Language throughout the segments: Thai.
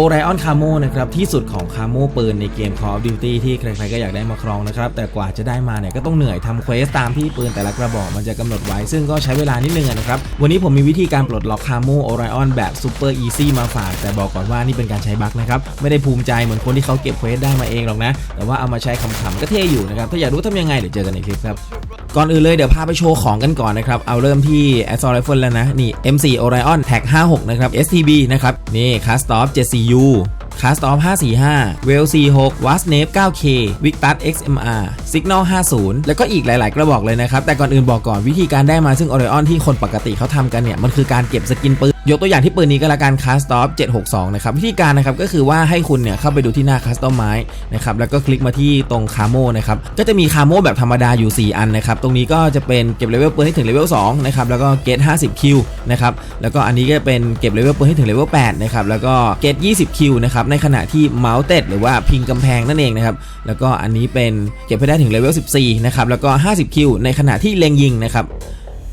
โอไรออนคาโมนะครับที่สุดของคาโมปืนในเกม Call of Duty ที่ใครๆก็อยากได้มาครองนะครับ แต่กว่าจะได้มาเนี่ยก็ต้องเหนื่อยทำเควสตามที่ปืนแต่ละกระบอกมันจะกำหนดไว้ ซึ่งก็ใช้เวลานิดนึงนะครับ วันนี้ผมมีวิธีการปลดล็อกคาโมโอไรออนแบบซูเปอร์อีซี่มาฝาก แต่บอกก่อนว่านี่เป็นการใช้บั๊กนะครับ ไม่ได้ภูมิใจเหมือนคนที่เขาเก็บเควสได้มาเองหรอกนะ แต่ว่าเอามาใช้ขำๆก็เท่อยู่นะครับถ้าอยากรู้ทำยังไงเดี๋ยวเจอกันในคลิปครับ ก่อนอื่นเลยเดี๋ยวพาไปโชว์ของกันก่อนนะครับ เอาเริ่มที่ Assault Rifle แล้วนะ นี่ M4 Orion Tag 56 นะครับ STB นะครับ นี่ Cast Off 74U Cast Off 545 w e l 46 w a s n a p 9K Victus XMR Signal 50 แล้วก็อีกหลาย ๆ กระบอกเลยนะครับ แต่ก่อนอื่นบอกก่อนวิธีการได้มาซึ่ง Orion ที่คนปกติเขาทำกันเนี่ย มันคือการเก็บสกินปืนยกตัวอย่างที่ปืนนี้ก็แล้วกัน Cast Off 762 นะครับ วิธีการนะครับก็คือว่าให้คุณเนี่ยเข้าไปดูที่หน้า Custom ไม้นะครับแล้วก็คลิกมาที่ตรงคาโมนะครับก็จะมีคาโมแบบธรรมดาอยู่ 4 อันนะครับ ตรงนี้ก็จะเป็นเก็บเลเวลปืนให้ถึงเลเวล2นะครับแล้วก็เกต50 คิวนะครับแล้วก็อันนี้ก็เป็นเก็บเลเวลปืนให้ถึงเลเวล8นะครับแล้วก็เกต20 คิวนะครับในขณะที่เมาส์เต็ดหรือว่าพิงกำแพงนั่นเองนะครับแล้วก็อันนี้เป็นเก็บให้ได้ถึงเลเวล14นะครับแล้วก็ 50 คิวในขณะที่เล็งยิงนะครับ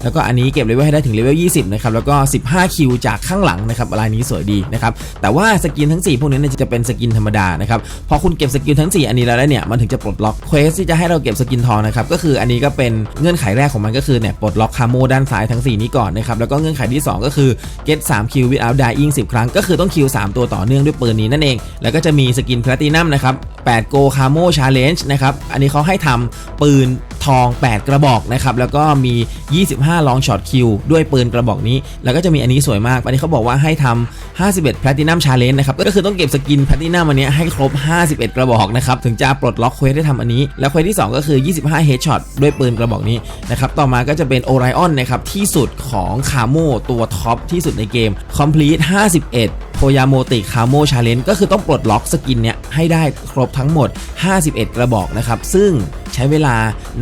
แล้วก็อันนี้เก็บเลเวลให้ได้ถึงเลเวล 20 นะครับ แล้วก็ 15 คิวจากข้างหลังนะครับลายนี้สวยดีนะครับ แต่ว่าสกินทั้ง 4 พวกนี้เนี่ยจะเป็นสกินธรรมดานะครับ พอคุณเก็บสกินทั้ง 4 อันนี้แล้วเนี่ย มันถึงจะปลดล็อกเควสที่จะให้เราเก็บสกินทองนะครับ ก็คืออันนี้ก็เป็นเงื่อนไขแรกของมันก็คือเนี่ยปลดล็อกคาโมด้านซ้ายทั้ง 4 นี้ก่อนนะครับ แล้วก็เงื่อนไขที่ 2 ก็คือ get 3 คิว without dying 10 ครั้ง ก็คือต้องคิว 3 ตัวต่อเนื่องด้วยปืนนี้นั่นเอง แล้วก็จะมีสกินแพลตินัมนะครับ8 go camo challenge นะครับอันนี้เขาให้ทำปืน ทอง 8 กระบอกนะครับแล้วก็มี 25 long shot kill ด้วยปืนกระบอกนี้ แล้วก็จะมีอันนี้สวยมากอันนี้เขาบอกว่าให้ทำ51 platinum challenge นะครับก็คือต้องเก็บสกิน platinum อันเนี้ยให้ครบ 51 กระบอกนะครับถึงจะปลดล็อกเควสได้ทำอันนี้ แล้วเควสที่ 2 ก็คือ 25 headshot ด้วยปืนกระบอกนี้นะครับต่อมาก็จะเป็น Orion นะครับที่สุดของคาโมตัวท็อปที่สุดในเกม complete 51 โพยาโมติคาโมชาเลนก็คือต้องปลดล็อกสกินเนี่ยให้ได้ครบทั้งหมด 51 กระบอกนะครับ ซึ่งใช้เวลา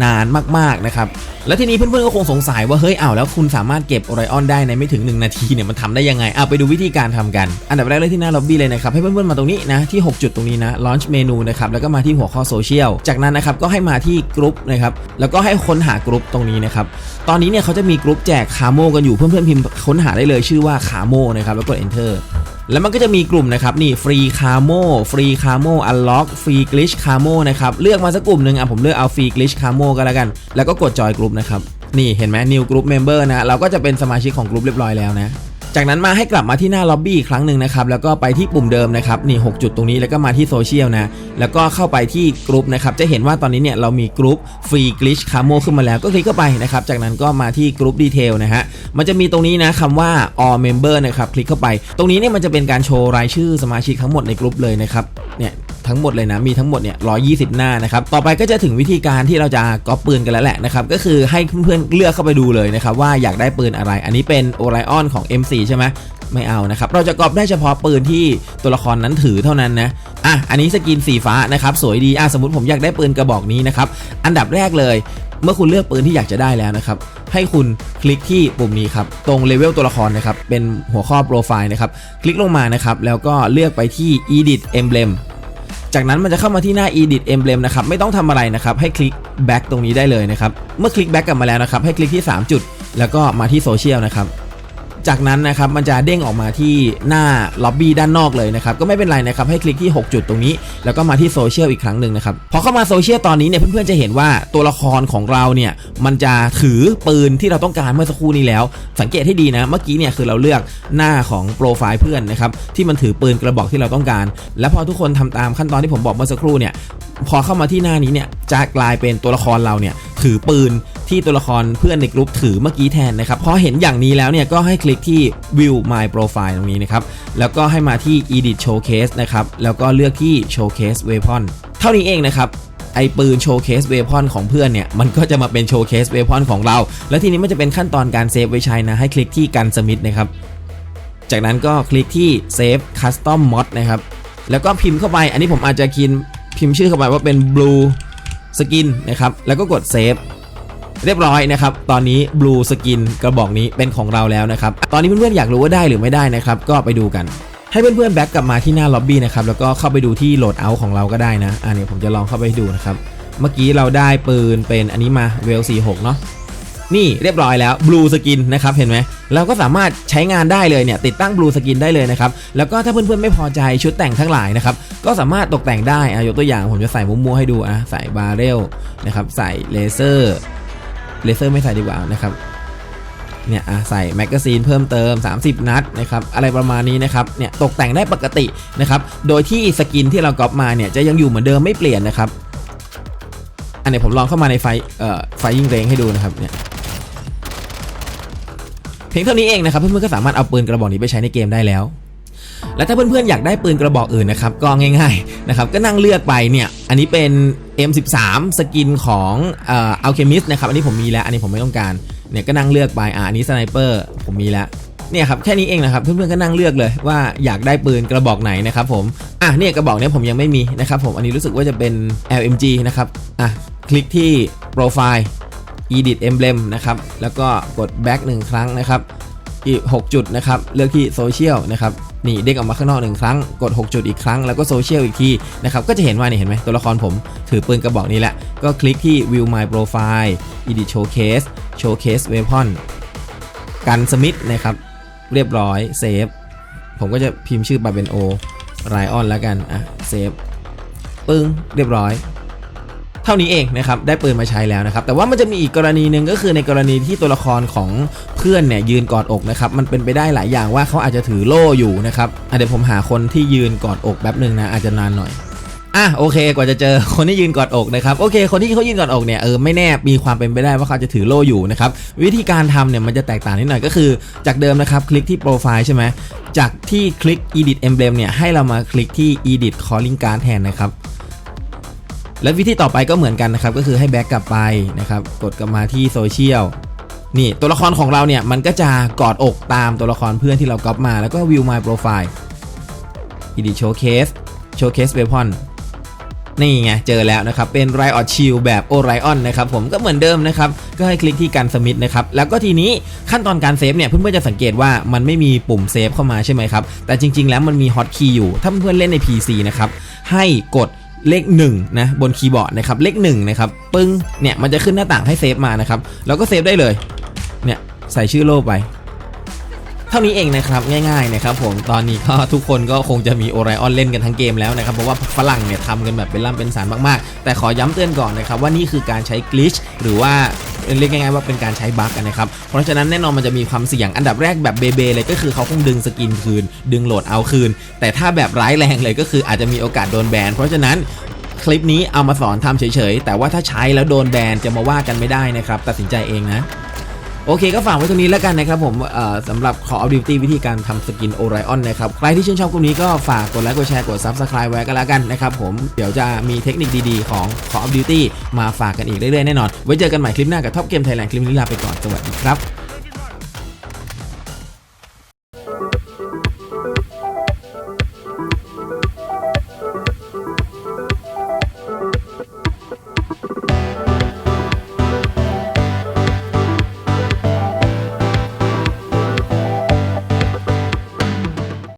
นานมากๆนะครับ แล้วทีนี้เพื่อนๆก็คงสงสัยว่า เฮ้ยอ้าวแล้วคุณสามารถเก็บโอไรออนได้ในไม่ถึง 1 นาทีเนี่ยมันทำได้ยังไงเอาไปดูวิธีการทำกัน อันดับแรกเลยที่หน้าล็อบบี้เลยนะครับ ให้เพื่อนๆมาตรงนี้นะ ที่ 6 จุดตรงนี้นะ launch menu นะครับ แล้วก็มาที่หัวข้อโซเชียล จากนั้นนะครับก็ให้มาที่กรุ๊ปนะครับ แล้วก็ให้ค้นหากรุ๊ปตรงนี้นะครับ ตอนนี้เนี่ยเขาจะมีกรุ๊ปแจกคาโมกันอยู่ เพื่อนๆพิมพ์ค้นหาได้เลยชื่อว่าคาโมนะครับแล้วกด enter แล้วมันก็จะมีกลุ่มนะครับนี่ฟรีคาโมฟรีคาโมอัลล็อกฟรีกลิชคาโมนะครับเลือกมาสักกลุ่มหนึ่งอะผมเลือกเอาฟรีกลิชคาโมก็แล้วกัน แล้วก็กดจอยกลุ่มนะครับนี่เห็นไหม new group member นะเราก็จะเป็นสมาชิกของกลุ่มเรียบร้อยแล้วนะ จากนั้นมาให้กลับมาที่หน้าล็อบบี้อีกครั้งหนึ่งนะครับแล้วก็ไปที่ปุ่มเดิมนะครับนี่6จุดตรงนี้แล้วก็มาที่โซเชียลนะแล้วก็เข้าไปที่กลุ่มนะครับจะเห็นว่าตอนนี้เนี่ยเรามีกลุ่มฟรีกลิชคาโมขึ้นมาแล้วก็คลิกเข้าไปนะครับจากนั้นก็มาที่กลุ่มดีเทลนะฮะมันจะมีตรงนี้นะคำว่า all member นะครับคลิกเข้าไป ตรงนี้เนี่ยมันจะเป็นการโชว์รายชื่อสมาชิกทั้งหมดในกลุ่มเลยนะครับเนี่ย ทั้งหมดเลยนะ มีทั้งหมดเนี่ย120หน้านะครับ ต่อไปก็จะถึงวิธีการที่เราจะก๊อปปืนกันแล้วแหละนะครับ ก็คือให้เพื่อนๆเลือกเข้าไปดูเลยนะครับว่าอยากได้ปืนอะไร อันนี้เป็น Orion ของ M4 ใช่ไหมไม่เอานะครับ เราจะก๊อปได้เฉพาะปืนที่ตัวละครนั้นถือเท่านั้นนะ อะ อันนี้สกินสีฟ้านะครับ สวยดี อะ สมมติผมอยากได้ปืนกระบอกนี้นะครับ อันดับแรกเลย เมื่อคุณเลือกปืนที่อยากจะได้แล้วนะครับ ให้คุณคลิกที่ปุ่มนี้ครับ ตรงเลเวลตัวละครนะครับ เป็นหัวข้อโปรไฟล์นะครับ คลิกลงมานะครับ แล้วก็เลือกไปที่ edit emblem จากนั้นมันจะเข้ามาที่หน้า edit emblem นะครับ ไม่ต้องทำอะไรนะครับ ให้คลิก back ตรงนี้ได้เลยนะครับ เมื่อคลิก back กลับมาแล้วนะครับ ให้คลิกที่ 3 จุด แล้วก็มาที่โซเชียลนะครับ จากนั้นนะครับมันจะเด้งออกมาที่หน้าล็อบบี้ด้านนอกเลยนะครับก็ไม่เป็นไรนะครับให้คลิกที่ 6 จุดตรงนี้ แล้วก็มาที่โซเชียลอีกครั้งหนึ่งนะครับพอเข้ามาโซเชียลตอนนี้เนี่ยเพื่อนๆจะเห็นว่าตัวละครของเราเนี่ยมันจะถือปืนที่เราต้องการเมื่อสักครู่นี้แล้ว สังเกตให้ดีนะเมื่อกี้เนี่ยคือเราเลือกหน้าของโปรไฟล์เพื่อนนะครับที่มันถือปืนกระบอกที่เราต้องการ แล้วพอทุกคนทำตามขั้นตอนที่ผมบอกเมื่อสักครู่เนี่ยพอเข้ามาที่หน้านี้เนี่ยจะกลายเป็นตัวละครเราเนี่ยถือปืนที่ตัวละครเพื่อนในกลุ่มถือเมื่อกี้แทนนะครับพอเห็นอย่างนี้แล้วเนี่ยก็ให้คลิกที่ view my profile ตรงนี้นะครับ แล้วก็ให้มาที่ edit showcase นะครับ แล้วก็เลือกที่ showcase weapon เท่านี้เองนะครับไอปืนโชว์เคสเวพอนของเพื่อนเนี่ย มันก็จะมาเป็นโชว์เคสเวพอนของเรา แล้วทีนี้มันจะเป็นขั้นตอนการเซฟไว้ใช้นะ ให้คลิกที่กันสมิธนะครับ จากนั้นก็คลิกที่ Save Custom Mod นะครับ แล้วก็พิมพ์เข้าไป อันนี้ผมอาจจะคินพิมพ์ชื่อเข้าไปว่าเป็น Blue Skin นะครับ แล้วก็กด Save เรียบร้อยนะครับ ตอนนี้ Blue Skin กระบอกนี้เป็นของเราแล้วนะครับ ตอนนี้เพื่อนๆอยากรู้ว่าได้หรือไม่ได้นะครับ ก็ไปดูกัน ให้เพื่อนๆแบ็กกลับมาที่หน้าล็อบบี้นะครับ แล้วก็เข้าไปดูที่โหลดเอาของเราก็ได้นะ อ่าเนี่ยผมจะลองเข้าไปดูนะครับ เมื่อกี้เราได้ปืนเป็นอันนี้มาเวล46เนาะนี่เรียบร้อยแล้ว Blue Skin นะครับเห็นไหมเราก็สามารถใช้งานได้เลยเนี่ยติดตั้ง Blue Skin ได้เลยนะครับ แล้วก็ถ้าเพื่อนๆไม่พอใจชุดแต่งทั้งหลายนะครับก็สามารถตกแต่งได้อะยกตัวอย่างผมจะใส่มุมมัวๆให้ดูอะใส่บาเรลนะครับใส่เลเซอร์ เลเซอร์ไม่ใส่ดีกว่านะครับเนี่ยอะใส่แมกกาซีนเพิ่มเติม 30 นัดนะครับอะไรประมาณนี้นะครับเนี่ยตกแต่งได้ปกตินะครับโดยที่สกินที่เราก๊อปมาเนี่ยจะยังอยู่เหมือนเดิมไม่เปลี่ยนนะครับอันนี้ผมลองเข้ามาในไฟเอ่อไฟยิงเรงให้ดูนะครับเนี่ยเพียงเท่านี้เองนะครับเพื่อนๆก็สามารถเอาปืนกระบอกนี้ไปใช้ในเกมได้แล้ว และถ้าเพื่อนๆอยากได้ปืนกระบอกอื่นนะครับก็ง่ายๆนะครับก็นั่งเลือกไปเนี่ยอันนี้เป็น M13 สกินของเอ่อ Alchemist นะครับอันนี้ผมมีแล้วอันนี้ผมไม่ต้องการเนี่ยก็นั่งเลือกไปอะอันนี้สไนเปอร์ผมมีแล้วเนี่ยครับแค่นี้เองนะครับเพื่อนๆก็นั่งเลือกเลยว่าอยากได้ปืนกระบอกไหนนะครับผมอะเนี่ยกระบอกเนี้ยผมยังไม่มีนะครับผมอันนี้รู้สึกว่าจะเป็น LMG นะครับอะคลิกที่โปรไฟล์ edit emblem นะครับแล้วก็กด back หนึ่งครั้งนะครับอีก 6 จุดนะครับเลือกที่โซเชียลนะครับ นี่เด้งออกมาข้างนอกหนึ่งครั้งกด 6 จุดอีกครั้งแล้วก็โซเชียลอีกทีนะครับก็จะเห็นว่านี่เห็นไหมตัวละครผมถือปืนกระบอกนี้แหละ ก็คลิกที่ view my profile edit showcase showcase weapon กันสมิธนะครับเรียบร้อยเซฟผมก็จะพิมพ์ชื่อบาเบนโอไรออนแล้วกันอะเซฟปึ้งเรียบร้อย เท่านี้เองนะครับได้ปืนมาใช้แล้วนะครับแต่ว่ามันจะมีอีกกรณีหนึ่งก็คือในกรณีที่ตัวละครของเพื่อนเนี่ยยืนกอดอกนะครับมันเป็นไปได้หลายอย่างว่าเขาอาจจะถือโล่อยู่นะครับเดี๋ยวผมหาคนที่ยืนกอดอกแป๊บหนึ่งนะอาจจะนานหน่อยอะโอเคกว่าจะเจอคนที่ยืนกอดอกนะครับโอเค คนที่เขายืนกอดอกเนี่ยเออไม่แน่มีความเป็นไปได้ว่าเขาจะถือโล่อยู่นะครับวิธีการทำเนี่ยมันจะแตกต่างนิดหน่อยก็คือ จากเดิมนะครับคลิกที่โปรไฟล์ใช่ไหมจากที่คลิก edit emblem เนี่ยให้เรามาคลิกที่ edit calling card แทนนะครับ และวิธีต่อไปก็เหมือนกันนะครับก็คือให้แบ็กกลับไปนะครับกดกลับมาที่โซเชียลนี่ตัวละครของเราเนี่ยมันก็จะกอดอกตามตัวละครเพื่อนที่เราก๊อปมาแล้วก็ view my profile edit showcase showcase weapon นี่ไงเจอแล้วนะครับ เป็น Riot Shield แบบ Orion นะครับผมก็เหมือนเดิมนะครับ ก็ให้คลิกที่การสมิธนะครับ แล้วก็ทีนี้ขั้นตอนการเซฟเนี่ยเพื่อนๆจะสังเกตว่ามันไม่มีปุ่มเซฟเข้ามาใช่ไหมครับ แต่จริงๆแล้วมันมีฮอตคีย์อยู่ ถ้าเพื่อนๆเล่นใน PC นะครับ ให้กด เลข1นะบนคีย์บอร์ดนะครับเลข1นะครับปึ้งเนี่ยมันจะขึ้นหน้าต่างให้เซฟมานะครับแล้วก็เซฟได้เลยเนี่ยใส่ชื่อโลกไปเท่านี้เองนะครับง่ายๆนะครับผมตอนนี้ก็ทุกคนก็คงจะมีโอไรออนเล่นกันทั้งเกมแล้วนะครับเพราะว่าฝรั่งเนี่ยทำกันแบบเป็นล่ำเป็นสารมากๆ แต่ขอย้ำเตือนก่อนนะครับว่านี่คือการใช้กลิชหรือว่า เรียกง่ายๆว่าเป็นการใช้บั๊กนะครับ เพราะฉะนั้นแน่นอนมันจะมีความเสี่ยงอันดับแรกแบบเบเบเลยก็คือเขาคงดึงสกินคืน ดึงโหลดเอาคืน แต่ถ้าแบบร้ายแรงเลยก็คืออาจจะมีโอกาสโดนแบน เพราะฉะนั้นคลิปนี้เอามาสอนทำเฉยๆ แต่ว่าถ้าใช้แล้วโดนแบนจะมาว่ากันไม่ได้นะครับ ตัดสินใจเองนะ โอเคก็ฝากไว้ตรงนี้แล้วกันนะครับผมสำหรับ Call of Duty วิธีการทำสกินโอไรออนนะครับ ใครที่ชื่นชอบคลิปนี้ก็ฝากกดไลค์กดแชร์กด Subscribe ไว้กันแล้วกันนะครับผมเดี๋ยวจะมีเทคนิคดีๆ ของ Call of Duty มาฝากกันอีกเรื่อยๆแน่นอน ไว้เจอกันใหม่คลิปหน้ากับท็อปเกมไทยแลนด์คลิปนี้ลาไปก่อนสวัสดีครับ